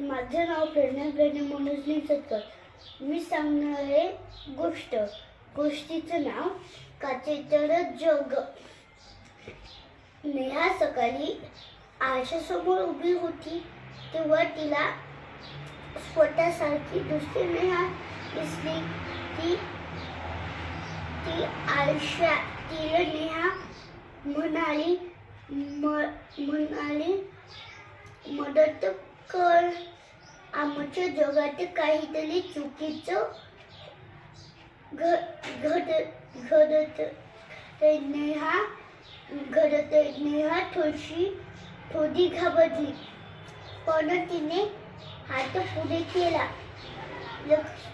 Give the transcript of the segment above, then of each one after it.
माझं नाव प्रेरणा प्रेरणा मनोज सतकर मी सांगणार आहे गोष्ट. गोष्टीचं नाव काचेतर जग. नेहा सकाळी आरशासमोर उभी होती तेव्हा तिला स्वतःसारखी दुसरी नेहा दिसली. ती ती आरशा तिला नेहा म्हणाली म्हणाले मदत कर. आमच्या जगात काहीतरी चुकीचं घ- घड घडत नेहा घडत नेहा थोडीशी थोडी घाबरली. पण तिने हात पुढे केला. लक्ष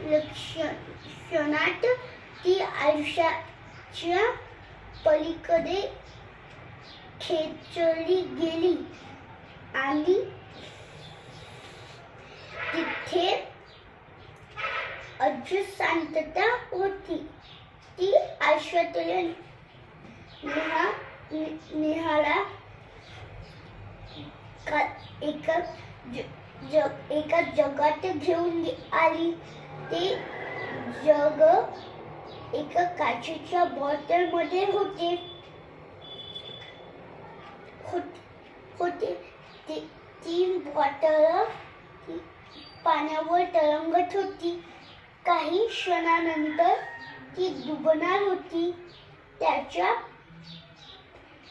लक्ष क्षणात ती आयुष्याच्या पलीकडे खेचली गेली. आणि तिथे अजून शांतता होती. ती आयुष्यातल्या नेहा निहाळा नेहाला का- एका ज- जग एका जगात घेऊन आली. ते जग एका काचेच्या बॉटलमध्ये होते. होत- होते ती ती बॉटल पाण्यावर तरंगत होती. काही क्षणानंतर ती डुबणार होती. त्याच्या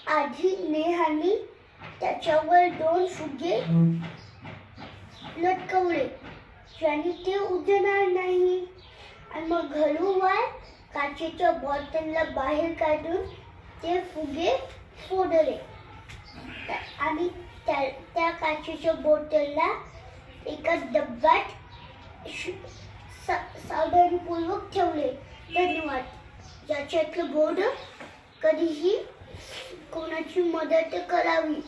आधी नेहानी त्याच्यावर दोन फुगे लटकवले. ज्याने ते उजणार नाही. आणि मग घरूवार काचेच्या बॉटलला बाहेर काढून ते फुगे फोडले. आणि त्या त्या काचेच्या बॉटलला एका डब्यात श- सा- सावधानपूर्वक ठेवले. धन्यवाद. याच्यातलं बोर्ड कधीही कोणाची मदत करावी.